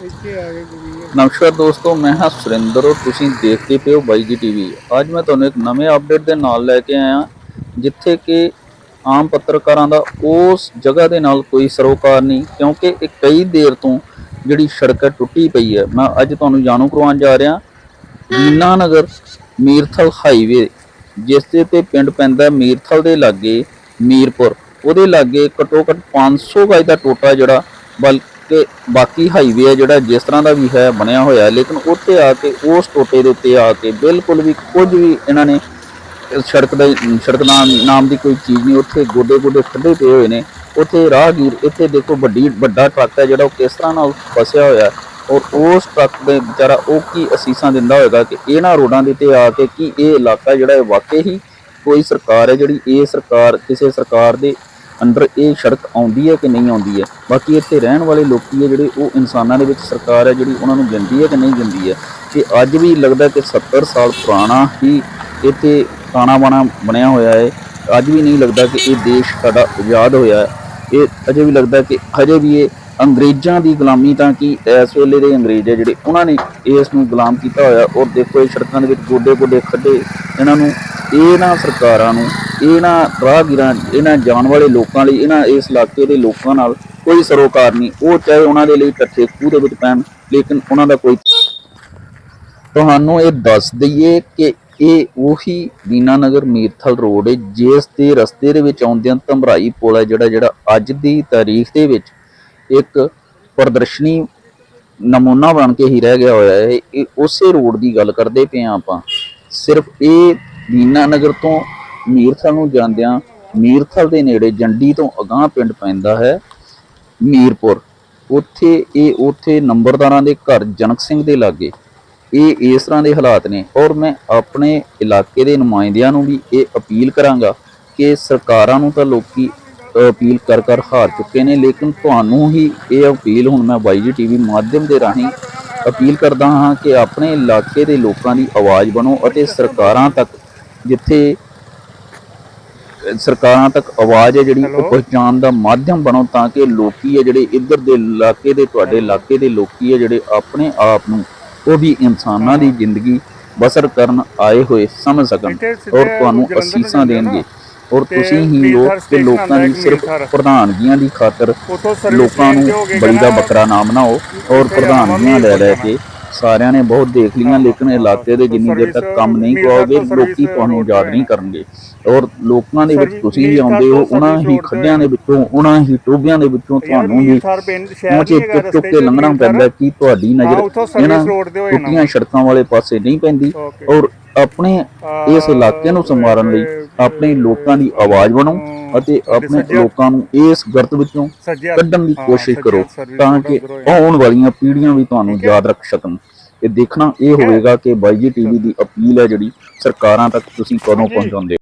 ਇੱਥੇ ਆ ਕੇ ਗੁਰੀ ਨਮਸਕਾਰ ਦੋਸਤੋ, ਮੈਂ ਹਾਂ ਸੁਰਿੰਦਰ ਔਰ ਤੁਸੀਂ ਦੇਖਦੇ ਪਏ ਹੋ ਬਾਈ ਜੀ ਟੀਵੀ ਅੱਜ ਮੈਂ ਤੁਹਾਨੂੰ ਇੱਕ ਨਵੇਂ ਅਪਡੇਟ ਦੇ ਨਾਲ ਲੈ ਕੇ ਆਇਆ, ਜਿੱਥੇ ਕਿ ਆਮ ਪੱਤਰਕਾਰਾਂ ਦਾ ਉਸ ਜਗ੍ਹਾ ਦੇ ਨਾਲ ਕੋਈ ਸਰੋਕਾਰ ਨਹੀਂ, ਕਿਉਂਕਿ ਇਹ ਕਈ ਦੇਰ ਤੋਂ ਜਿਹੜੀ ਸੜਕ ਹੈ ਟੁੱਟੀ ਪਈ ਹੈ। ਮੈਂ ਅੱਜ ਤੁਹਾਨੂੰ ਜਾਣੂ ਕਰਵਾਉਣ ਜਾ ਰਿਹਾ ਦੀਨਾ ਨਗਰ ਮੀਰਥਲ ਹਾਈਵੇ ਜਿਸ ਦੇ ਤੇ ਪਿੰਡ ਪੈਂਦਾ ਮੀਰਥਲ ਦੇ ਲਾਗੇ ਮੀਰਪੁਰ। ਉਹਦੇ ਲਾਗੇ ਘੱਟੋ ਘੱਟ 500 ਗਜ ਦਾ ਟੋਟਾ ਜਿਹੜਾ ਬਲ ਕਿ ਬਾਕੀ ਹਾਈਵੇ ਹੈ ਜਿਹੜਾ ਜਿਸ ਤਰ੍ਹਾਂ ਦਾ ਵੀ ਹੈ ਬਣਿਆ ਹੋਇਆ ਹੈ, ਲੇਕਿਨ ਉੱਥੇ ਆ ਕੇ ਉਸ ਟੋਟੇ ਦੇ ਉੱਤੇ ਆ ਕੇ ਬਿਲਕੁਲ ਵੀ ਕੁਝ ਵੀ ਇਹਨਾਂ ਨੇ ਸੜਕ ਦਾ ਸੜਕ ਨਾਮ ਨਾਮ ਦੀ ਕੋਈ ਚੀਜ਼ ਨਹੀਂ ਉੱਥੇ ਗੋਡੇ ਗੋਡੇ ਖੱਡੇ ਪਏ ਹੋਏ ਨੇ। ਉੱਥੇ ਰਾਹਗੀਰ ਇੱਥੇ ਦੇਖੋ ਵੱਡੀ ਵੱਡਾ ਟਰੱਕ ਹੈ ਜਿਹੜਾ ਉਹ ਕਿਸ ਤਰ੍ਹਾਂ ਨਾਲ ਫਸਿਆ ਹੋਇਆ ਔਰ ਉਸ ਟਰੱਕ ਦੇ ਵਿਚਾਰਾ ਉਹ ਕੀ ਅਸੀਸਾਂ ਦਿੰਦਾ ਹੋਏਗਾ ਕਿ ਇਹਨਾਂ ਰੋਡਾਂ ਦੇ ਤੇ ਆ ਕੇ ਕੀ ਇਹ ਇਲਾਕਾ ਜਿਹੜਾ ਹੈ ਵਾਕਈ ਹੀ ਕੋਈ ਸਰਕਾਰ ਹੈ ਜਿਹੜੀ ਇਹ ਸਰਕਾਰ ਕਿਸੇ ਸਰਕਾਰ ਦੇ ਅੰਦਰ ਇਹ ਸੜਕ ਆਉਂਦੀ ਹੈ ਕਿ ਨਹੀਂ ਆਉਂਦੀ ਹੈ? ਬਾਕੀ ਇੱਥੇ ਰਹਿਣ ਵਾਲੇ ਲੋਕੀ ਹੈ ਜਿਹੜੇ, ਉਹ ਇਨਸਾਨਾਂ ਦੇ ਵਿੱਚ ਸਰਕਾਰ ਹੈ ਜਿਹੜੀ ਉਹਨਾਂ ਨੂੰ ਗਿਣਦੀ ਹੈ ਕਿ ਨਹੀਂ ਗਿਣਦੀ ਹੈ? ਤੇ ਅੱਜ ਵੀ ਲੱਗਦਾ ਕਿ 70 ਸਾਲ ਪੁਰਾਣਾ ਹੀ ਇੱਥੇ ਤਾਣਾ ਬਾਣਾ ਬਣਿਆ ਹੋਇਆ ਹੈ। ਅੱਜ ਵੀ ਨਹੀਂ ਲੱਗਦਾ ਕਿ ਇਹ ਦੇਸ਼ ਸਾਡਾ ਆਜ਼ਾਦ ਹੋਇਆ ਇਹ ਅਜੇ ਵੀ ਲੱਗਦਾ ਕਿ ਹਜੇ ਵੀ ਇਹ ਅੰਗਰੇਜ਼ਾਂ ਦੀ ਗੁਲਾਮੀ ਤਾਂ ਕਿ ਇਸ ਵੇਲੇ ਦੇ ਅੰਗਰੇਜ਼ ਹੈ ਜਿਹੜੇ, ਉਹਨਾਂ ਨੇ ਇਸ ਨੂੰ ਗੁਲਾਮ ਕੀਤਾ ਹੋਇਆ। ਔਰ ਦੇਖੋ ਇਹ ਸੜਕਾਂ ਦੇ ਵਿੱਚ ਗੋਡੇ ਗੋਡੇ ਖੱਡੇ, ਇਹਨਾਂ ਨੂੰ ਇਹਨਾਂ ਸਰਕਾਰਾਂ ਨੂੰ, ਇਹਨਾਂ ਰਾਹਗੀਰਾਂ, ਇਹਨਾਂ ਜਾਣ ਵਾਲੇ ਲੋਕਾਂ ਲਈ, ਇਹਨਾਂ ਇਸ ਇਲਾਕੇ ਦੇ ਲੋਕਾਂ ਨਾਲ ਕੋਈ ਸਰੋਕਾਰ ਨਹੀਂ। ਉਹ ਚਾਹੇ ਉਹਨਾਂ ਦੇ ਲਈ ਇਕੱਠੇ ਖੂਹ ਦੇ ਵਿੱਚ ਪੈਣ, ਲੇਕਿਨ ਉਹਨਾਂ ਦਾ ਕੋਈ ਤੁਹਾਨੂੰ ਇਹ ਦੱਸ ਦਈਏ ਕਿ ਇਹ ਉਹੀ ਦੀਨਾਨਗਰ ਮੀਰਥਲ ਰੋਡ ਹੈ, ਜਿਸ ਦੇ ਰਸਤੇ ਦੇ ਵਿੱਚ ਆਉਂਦਿਆਂ ਧਮਰਾਈ ਪੁਲ ਹੈ, ਜਿਹੜਾ ਜਿਹੜਾ ਅੱਜ ਦੀ ਤਾਰੀਖ ਦੇ ਵਿੱਚ ਇੱਕ ਪ੍ਰਦਰਸ਼ਨੀ ਨਮੂਨਾ ਬਣ ਕੇ ਹੀ ਰਹਿ ਗਿਆ ਹੋਇਆ ਹੈ। ਇਹ ਉਸੇ ਰੋਡ ਦੀ ਗੱਲ ਕਰਦੇ ਪਏ ਹਾਂ ਆਪਾਂ। ਸਿਰਫ ਇਹ ਦੀਨਾਨਗਰ ਤੋਂ ਮੀਰਥਲ ਨੂੰ ਜਾਂਦਿਆਂ ਮੀਰਥਲ ਦੇ ਨੇੜੇ ਜੰਡੀ ਤੋਂ ਅਗਾਹ ਪਿੰਡ ਪੈਂਦਾ ਹੈ ਮੀਰਪੁਰ। ਉੱਥੇ ਇਹ ਉੱਥੇ ਨੰਬਰਦਾਰਾਂ ਦੇ ਘਰ ਜਨਕ ਸਿੰਘ ਦੇ ਲਾਗੇ। ਇਹ ਇਸ ਤਰ੍ਹਾਂ ਦੇ ਹਾਲਾਤ ਨੇ ਔਰ ਮੈਂ ਆਪਣੇ ਇਲਾਕੇ ਦੇ ਨੁਮਾਇੰਦਿਆਂ ਨੂੰ ਵੀ ਇਹ ਅਪੀਲ ਕਰਾਂਗਾ ਕਿ ਸਰਕਾਰਾਂ ਨੂੰ ਤਾਂ ਲੋਕੀ ਅਪੀਲ ਕਰ ਕਰ ਹਾਰ ਚੁੱਕੇ ਨੇ, ਲੇਕਿਨ ਤੁਹਾਨੂੰ ਹੀ ਇਹ ਅਪੀਲ ਹੁਣ ਮੈਂ ਬਾਈ ਜੀ ਟੀਵੀ ਮਾਧਿਅਮ ਦੇ ਰਾਹੀਂ ਅਪੀਲ ਕਰਦਾ ਹਾਂ ਕਿ ਆਪਣੇ ਇਲਾਕੇ ਦੇ ਲੋਕਾਂ ਦੀ ਆਵਾਜ਼ ਬਣੋ ਅਤੇ ਸਰਕਾਰਾਂ ਤੱਕ ਜਿੱਥੇ ਸਰਕਾਰਾਂ ਤੱਕ ਆਵਾਜ਼ ਹੈ ਜਿਹੜੀ ਉਹ ਪਹੁੰਚਾਉਣ ਦਾ ਮਾਧਿਅਮ ਬਣੋ ਤਾਂ ਕਿ ਲੋਕੀ ਹੈ ਜਿਹੜੇ ਇੱਧਰ ਦੇ ਇਲਾਕੇ ਦੇ ਤੁਹਾਡੇ ਇਲਾਕੇ ਦੇ ਲੋਕੀ ਹੈ ਜਿਹੜੇ ਆਪਣੇ ਆਪ ਨੂੰ ਉਹ ਵੀ ਇਨਸਾਨਾਂ ਦੀ ਜ਼ਿੰਦਗੀ ਬਸਰ ਕਰਨ ਆਏ ਹੋਏ ਸਮਝ ਸਕਣ ਔਰ ਤੁਹਾਨੂੰ ਅਸੀਸਾਂ ਦੇਣਗੇ। ਔਰ ਤੁਸੀਂ ਹੀ ਲੋਕ ਤੇ ਲੋਕਾਂ ਦੀ ਸਿਰਫ ਪ੍ਰਧਾਨਗੀਆਂ ਦੀ ਖਾਤਰ ਲੋਕਾਂ ਨੂੰ ਬਲੀ ਦਾ ਬੱਕਰਾ ਨਾ ਬਣਾਓ ਔਰ ਪ੍ਰਧਾਨਗੀਆਂ ਲੈ ਲੈ ਕੇ ਸਾਰਿਆਂ ਨੇ ਬਹੁਤ ਦੇਖ ਲਈਆਂ ਲੇਕਿਨ ਇਲਾਕੇ ਦੇ ਜਿੰਨੀ ਦੇਰ ਤੱਕ ਕੰਮ ਨਹੀਂ ਕਰਾਓਗੇ ਲੋਕੀ ਤੁਹਾਨੂੰ ਯਾਦ ਨਹੀਂ ਕਰਨਗੇ। ਔਰ ਲੋਕਾਂ ਦੇ ਵਿੱਚ ਤੁਸੀਂ ਵੀ ਆਉਂਦੇ ਹੋ ਉਹਨਾਂ ਹੀ ਖੱਡਿਆਂ ਦੇ ਵਿੱਚੋਂ ਉਹਨਾਂ ਹੀ ਟੋਬਿਆਂ ਦੇ ਵਿੱਚੋਂ ਤੁਹਾਨੂੰ ਵੀ ਪਹੁੰਚੇ ਚੁੱਕ ਚੁੱਕ ਕੇ ਲੰਘਣਾ ਪੈਂਦਾ ਕਿ ਤੁਹਾਡੀ ਨਜ਼ਰ ਇਹਨਾਂ ਟੁੱਟੀਆਂ ਸੜਕਾਂ ਵਾਲੇ ਪਾਸੇ ਨਹੀਂ ਪੈਂਦੀ। ਔਰ ਆਪਣੇ ਇਸ ਇਲਾਕੇ ਨੂੰ ਸੰਵਾਰਨ ਲਈ ਆਪਣੇ ਲੋਕਾਂ ਦੀ ਆਵਾਜ਼ ਬਣੋ ਅਤੇ ਆਪਣੇ ਲੋਕਾਂ ਨੂੰ ਇਸ ਗਰਤ ਵਿੱਚੋਂ ਕੱਢਣ ਦੀ ਕੋਸ਼ਿਸ਼ ਕਰੋ ਤਾਂ ਕਿ ਆਉਣ ਵਾਲੀਆਂ ਪੀੜ੍ਹੀਆਂ ਵੀ ਤੁਹਾਨੂੰ ਯਾਦ ਰੱਖ ਸਕਣ। ਇਹ ਦੇਖਣਾ ਇਹ ਹੋਵੇਗਾ ਕਿ ਬਾਈ ਜੀ ਟੀਵੀ ਦੀ ਅਪੀਲ ਹੈ ਜਿਹੜੀ ਸਰਕਾਰਾਂ ਤੱਕ ਤੁਸੀਂ ਕਦੋਂ ਪਹੁੰਚਾਉਂਦੇ